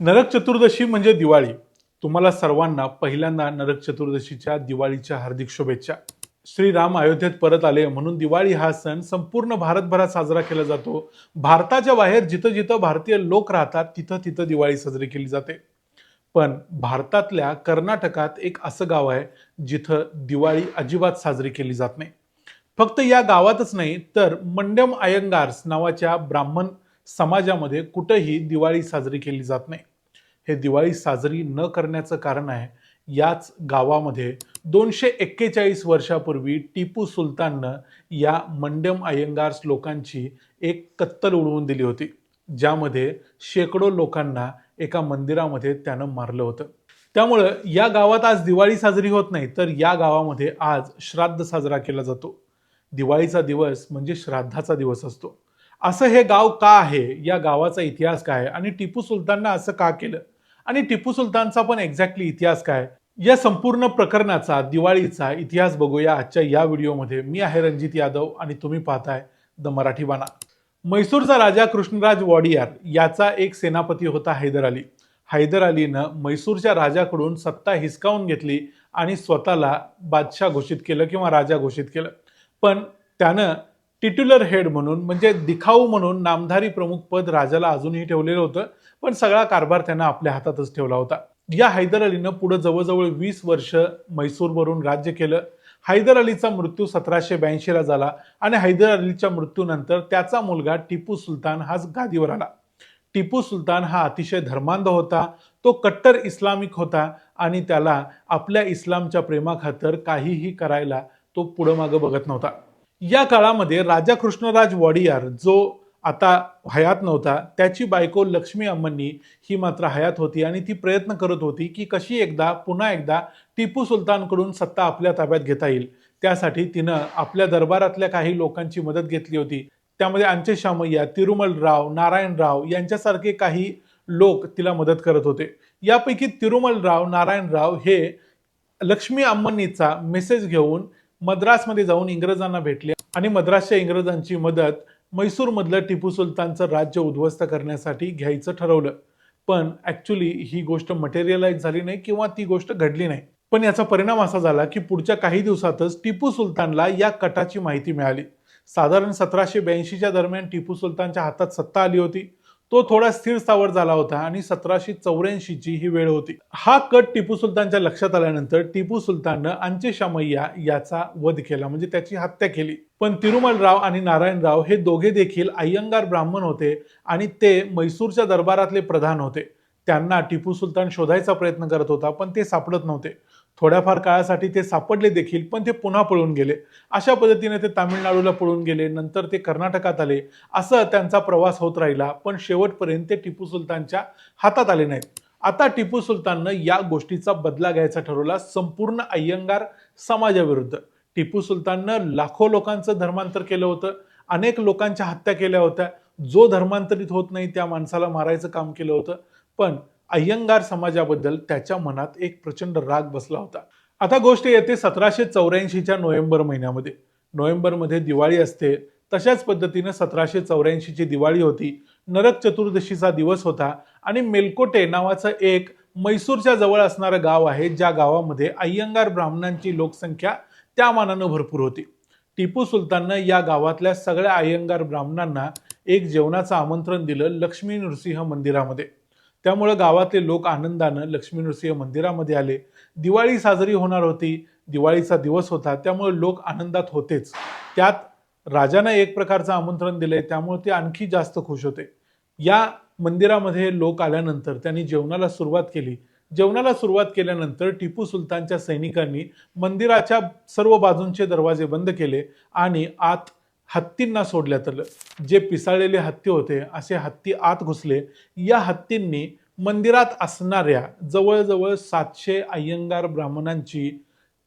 नरक चतुर्दशी म्हणजे दिवाळी. तुम्हाला सर्वांना पहिल्यांदा नरक चतुर्दशीच्या दिवाळीच्या हार्दिक शुभेच्छा. श्रीराम अयोध्येत परत आले म्हणून दिवाळी हा सण संपूर्ण भारतभरात साजरा केला जातो. भारताच्या बाहेर जिथं जिथं भारतीय लोक राहतात तिथं तिथं दिवाळी साजरी केली जाते. पण भारतातल्या कर्नाटकात एक असं गाव आहे जिथं दिवाळी अजिबात साजरी केली जात नाही. फक्त या गावातच नाही तर मंडम अयंगार्स नावाच्या ब्राह्मण समाजामध्ये कुठंही दिवाळी साजरी केली जात नाही. हे दिवाळी साजरी न करण्याचं कारण आहे याच गावामध्ये दोनशे एक्केचाळीस वर्षापूर्वी टिपू सुलताननं या मंडम अयंगार्स लोकांची एक कत्तल उडवून दिली होती ज्यामध्ये शेकडो लोकांना एका मंदिरामध्ये त्यानं मारलं होतं. त्यामुळं या गावात आज दिवाळी साजरी होत नाही तर या गावामध्ये आज श्राद्ध साजरा केला जातो. दिवाळीचा दिवस म्हणजे श्राद्धाचा दिवस असतो. असं हे गाव का आहे? या गावाचा इतिहास काय आहे? आणि टिपू सुलताननं असं का केलं? आणि टिपू सुलतानचा पण एक्झॅक्टली इतिहास काय या संपूर्ण प्रकरणाचा दिवाळीचा इतिहास बघूया आजच्या या व्हिडिओमध्ये. मी आहे रणजित यादव आणि तुम्ही पाहताय द मराठी बाणा. म्हैसूरचा राजा कृष्णराज वॉडियार याचा एक सेनापती होता हैदर अली. हैदर अलीनं म्हैसूरच्या राजाकडून सत्ता हिसकावून घेतली आणि स्वतःला बादशाह घोषित केलं किंवा राजा घोषित केलं. पण त्यानं टिट्युलर हेड म्हणून म्हणजे दिखाऊ म्हणून नामधारी प्रमुख पद राजाला अजूनही ठेवलेलं होतं पण सगळा कारभार त्यांना आपल्या हातातच ठेवला होता. या हैदर अलीनं पुढे जवळजवळ वीस वर्ष म्हैसूरवरून राज्य केलं. हैदर अलीचा मृत्यू सतराशे ब्याऐंशीला झाला आणि हैदर अलीच्या मृत्यूनंतर त्याचा मुलगा टिपू सुलतान हाच गादीवर आला. टिपू सुलतान हा अतिशय धर्मांध होता तो कट्टर इस्लामिक होता आणि त्याला आपल्या इस्लामच्या प्रेमाखातर काहीही करायला तो पुढं मागं बघत नव्हता. या काळामध्ये राजा कृष्णराज वाडियार जो आता हयात नव्हता त्याची बायको लक्ष्मी अम्मनी ही मात्र हयात होती आणि ती प्रयत्न करत होती की कशी एकदा पुन्हा एकदा टिपू सुलतानकडून सत्ता आपल्या ताब्यात घेता येईल. त्यासाठी तिनं आपल्या दरबारातल्या काही लोकांची मदत घेतली होती. त्यामध्ये अंचे शामय्या तिरुमलराव नारायणराव यांच्यासारखे काही लोक तिला मदत करत होते. यापैकी तिरुमलराव नारायणराव हे लक्ष्मी अम्मनीचा मेसेज घेऊन मद्रासमध्ये जाऊन इंग्रजांना भेटले आणि मद्रासच्या इंग्रजांची मदत म्हैसूरमधलं टिपू सुलतानचं राज्य उद्ध्वस्त करण्यासाठी घ्यायचं ठरवलं. पण ॲक्च्युली ही गोष्ट मटेरियलाइज झाली नाही किंवा ती गोष्ट घडली नाही. पण याचा परिणाम असा झाला की पुढच्या काही दिवसातच टिपू सुलतानला या कटाची माहिती मिळाली. साधारण सतराशे ब्याऐंशीच्या दरम्यान टिपू सुलतानच्या हातात सत्ता आली होती. तो थोडा स्थिर स्थावर झाला होता आणि सतराशे चौऱ्याऐंशीची ही वेळ होती. हा कट टिपू सुलतानच्या लक्षात आल्यानंतर टिपू सुलताननं अंचे शामय्या याचा वध केला म्हणजे त्याची हत्या केली. पण तिरुमलराव आणि नारायणराव हे दोघे देखील अय्यंगार ब्राह्मण होते आणि ते मैसूरच्या दरबारातले प्रधान होते. त्यांना टिपू सुलतान शोधायचा प्रयत्न करत होता पण ते सापडत नव्हते. थोड्याफार काळासाठी ते सापडले देखील पण ते पुन्हा पळून गेले. अशा पद्धतीने ते तामिळनाडूला पळून गेले नंतर ते कर्नाटकात आले. असं त्यांचा प्रवास होत राहिला पण शेवटपर्यंत ते टिपू सुलतानच्या हातात आले नाहीत. आता टिपू सुलताननं या गोष्टीचा बदला घ्यायचा ठरवला संपूर्ण अय्यंगार समाजाविरुद्ध. टिपू सुलताननं लाखो लोकांचं धर्मांतर केलं होतं अनेक लोकांच्या हत्या केल्या होत्या. जो धर्मांतरित होत नाही त्या माणसाला मारायचं काम केलं होतं. पण अय्यंगार समाजाबद्दल त्याच्या मनात एक प्रचंड राग बसला होता. आता गोष्ट येते सतराशे चौऱ्याऐंशीच्या नोव्हेंबर महिन्यामध्ये. नोव्हेंबरमध्ये दिवाळी असते. तशाच पद्धतीनं सतराशे चौऱ्याऐंशीची दिवाळी होती. नरक चतुर्दशीचा दिवस होता आणि मेलकोटे नावाचं एक मैसूरच्या जवळ असणारं गाव आहे ज्या गावामध्ये अय्यंगार ब्राह्मणांची लोकसंख्या त्या मानानं भरपूर होती. टिपू सुलताननं या गावातल्या सगळ्या अय्यंगार ब्राह्मणांना एक जेवणाचं आमंत्रण दिलं लक्ष्मी नृसिंह मंदिरामध्ये. त्यामुळं गावातले लोक आनंदानं लक्ष्मी नृसिंह मंदिरामध्ये आले. दिवाळी साजरी होणार होती. दिवाळीचा दिवस होता. त्यामुळे लोक आनंदात होतेच. त्यात राजानं एक प्रकारचं आमंत्रण दिलंय. त्यामुळे ते आणखी जास्त खुश होते. या मंदिरामध्ये लोक आल्यानंतर त्यांनी जेवणाला सुरुवात केली. जेवणाला सुरुवात केल्यानंतर टिपू सुलतानच्या सैनिकांनी मंदिराच्या सर्व बाजूंचे दरवाजे बंद केले आणि आत हत्तींना सोडल्यात आलं जे पिसाळलेले हत्ती होते असे हत्ती आत घुसले. या हत्तींनी मंदिरात असणाऱ्या जवळजवळ सातशे अय्यंगार ब्राह्मणांची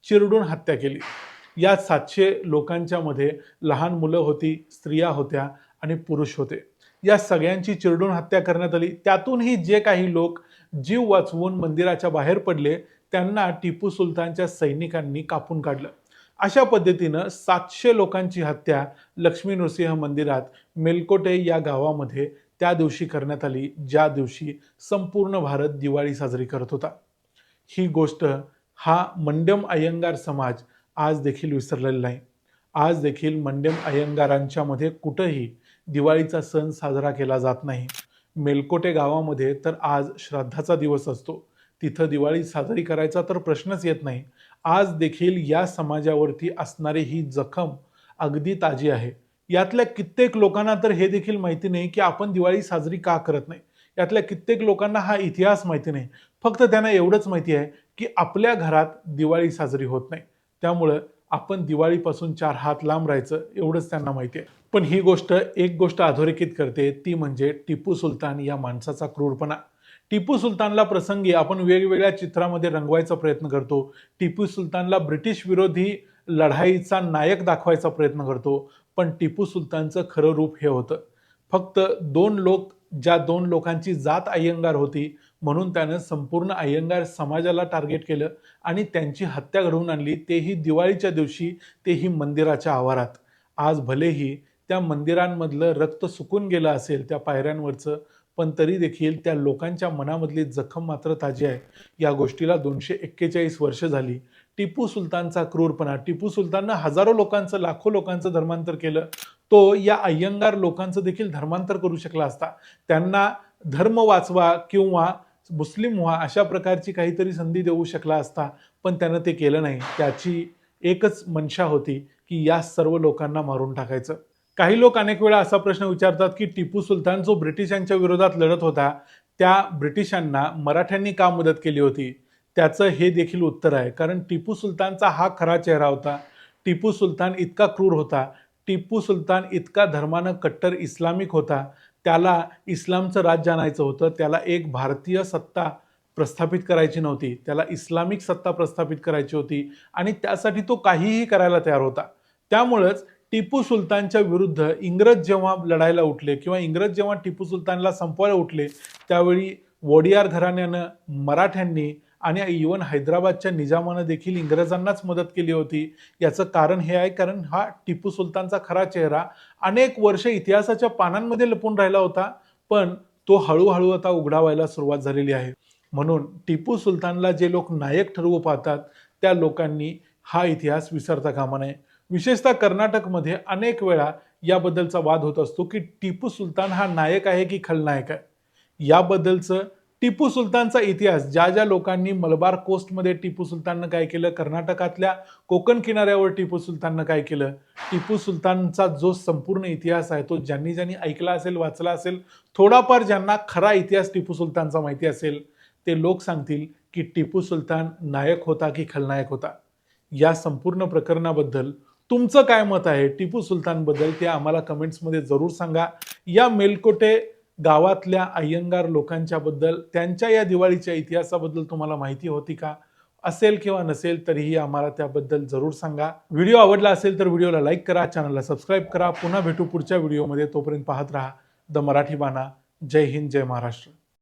चिरडून हत्या केली. या सातशे लोकांच्या मध्ये लहान मुलं होती स्त्रिया होत्या आणि पुरुष होते. या सगळ्यांची चिरडून हत्या करण्यात आली. त्यातूनही जे काही लोक जीव वाचवून मंदिराच्या बाहेर पडले त्यांना टिपू सुलतानच्या सैनिकांनी कापून काढलं. अशा पद्धतीनं सातशे लोकांची हत्या लक्ष्मी नृसिंह मंदिरात मेलकोटे या गावामध्ये त्या दिवशी करण्यात आली ज्या दिवशी संपूर्ण भारत दिवाळी साजरी करत होता. ही गोष्ट हा मंडम अय्यंगार समाज आज देखील विसरलेला नाही. आज देखील मंडम अय्यंगारांच्या मध्ये कुठंही दिवाळीचा सण साजरा केला जात नाही. मेलकोटे गावामध्ये तर आज श्राद्धाचा दिवस असतो. तिथं दिवाळी साजरी करायचा तर प्रश्नच येत नाही. आज देखील या समाजावरती असणारी ही जखम अगदी ताजी आहे. यातल्या कित्येक लोकांना तर हे देखील माहिती नाही की आपण दिवाळी साजरी का करत नाही. यातल्या कित्येक लोकांना हा इतिहास माहिती नाही. फक्त त्यांना एवढंच माहिती आहे की आपल्या घरात दिवाळी साजरी होत नाही. त्यामुळं आपण दिवाळीपासून चार हात लांब राहायचं एवढंच त्यांना माहिती आहे. पण ही गोष्ट एक गोष्ट अधोरेखित करते ती म्हणजे टिपू सुलतान या माणसाचा क्रूरपणा. टिपू सुलतानला प्रसंगी आपण वेगवेगळ्या चित्रामध्ये रंगवायचा प्रयत्न करतो. टिपू सुलतानला ब्रिटिश विरोधी लढाईचा नायक दाखवायचा प्रयत्न करतो. पण टिपू सुलतानचं खरं रूप हे होतं. फक्त दोन लोक ज्या दोन लोकांची जात अय्यंगार होती म्हणून त्यानं संपूर्ण अय्यंगार समाजाला टार्गेट केलं आणि त्यांची हत्या घडवून आणली तेही दिवाळीच्या दिवशी तेही मंदिराच्या आवारात. आज भलेही त्या मंदिरांमधलं रक्त सुकून गेलं असेल त्या पायऱ्यांवरचं पण तरी देखील त्या लोकांच्या मनामधली जखम मात्र ताजी आहे. या गोष्टीला दोनशे एक्केचाळीस वर्ष झाली. टिपू सुलतानचा क्रूरपणा टिपू सुलताननं हजारो लोकांचं लाखो लोकांचं धर्मांतर केलं. तो या अय्यंगार लोकांचं देखील धर्मांतर करू शकला असता. त्यांना धर्म वाचवा किंवा मुस्लिम व्हा अशा प्रकारची काहीतरी संधी देऊ शकला असता पण त्यानं ते केलं नाही. त्याची एकच मनशा होती की या सर्व लोकांना मारून टाकायचं. काही लोक अनेक वेळा असा प्रश्न विचारतात की टिपू सुलतान जो ब्रिटिशांच्या विरोधात लढत होता त्या ब्रिटिशांना मराठ्यांनी का मदत केली होती? त्याचं हे देखील उत्तर आहे. कारण टिपू सुलतानचा हा खरा चेहरा होता. टिपू सुलतान इतका क्रूर होता. टिपू सुलतान इतका धर्मानं कट्टर इस्लामिक होता. त्याला इस्लामचं राज्य आणायचं होतं. त्याला एक भारतीय सत्ता प्रस्थापित करायची नव्हती. त्याला इस्लामिक सत्ता प्रस्थापित करायची होती. आणि त्यासाठी तो काहीही करायला तयार होता. त्यामुळंच टिपू सुलतानच्या विरुद्ध इंग्रज जेव्हा लढायला उठले किंवा इंग्रज जेव्हा टिपू सुलतानला संपवायला उठले त्यावेळी वोडियार घराण्यानं मराठ्यांनी आणि इवन हैदराबादच्या निजामानं देखील इंग्रजांनाच मदत केली होती. याचं कारण हे आहे कारण हा टिपू सुलतानचा खरा चेहरा अनेक वर्ष इतिहासाच्या पानांमध्ये लपून राहिला होता पण तो हळूहळू आता उघडा व्हायला सुरुवात झालेली आहे. म्हणून टिपू सुलतानला जे लोक नायक ठरवू पाहतात त्या लोकांनी हा इतिहास विसरता कामा नये. विशेषतः कर्नाटकमध्ये अनेक वेळा याबद्दलचा वाद होत असतो की टिपू सुलतान हा नायक आहे की खलनायक आहे? याबद्दलचं टिपू सुलतानचा इतिहास ज्या ज्या लोकांनी मलबार कोस्टमध्ये टिपू सुलताननं काय केलं? कर्नाटकातल्या कोकण किनाऱ्यावर टिपू सुलताननं काय केलं? टिपू सुलतानचा जो संपूर्ण इतिहास आहे तो ज्यांनी ज्यांनी ऐकला असेल वाचला असेल थोडाफार ज्यांना खरा इतिहास टिपू सुलतानचा माहिती असेल ते लोक सांगतील की टिपू सुलतान नायक होता की खलनायक होता. या संपूर्ण प्रकरणाबद्दल तुमचं काय मत आहे? टिपू सुलतानबद्दल ते आम्हाला कमेंट्समध्ये जरूर सांगा. या मेलकोटे गावातल्या अय्यंगार लोकांच्याबद्दल त्यांच्या या दिवाळीच्या इतिहासाबद्दल तुम्हाला माहिती होती का? असेल किंवा नसेल तरीही आम्हाला त्याबद्दल जरूर सांगा. व्हिडिओ आवडला असेल तर व्हिडिओला लाईक करा चॅनलला सबस्क्राईब करा. पुन्हा भेटू पुढच्या व्हिडिओमध्ये. तोपर्यंत पाहत राहा. द मराठी बाणा. जय हिंद जय महाराष्ट्र.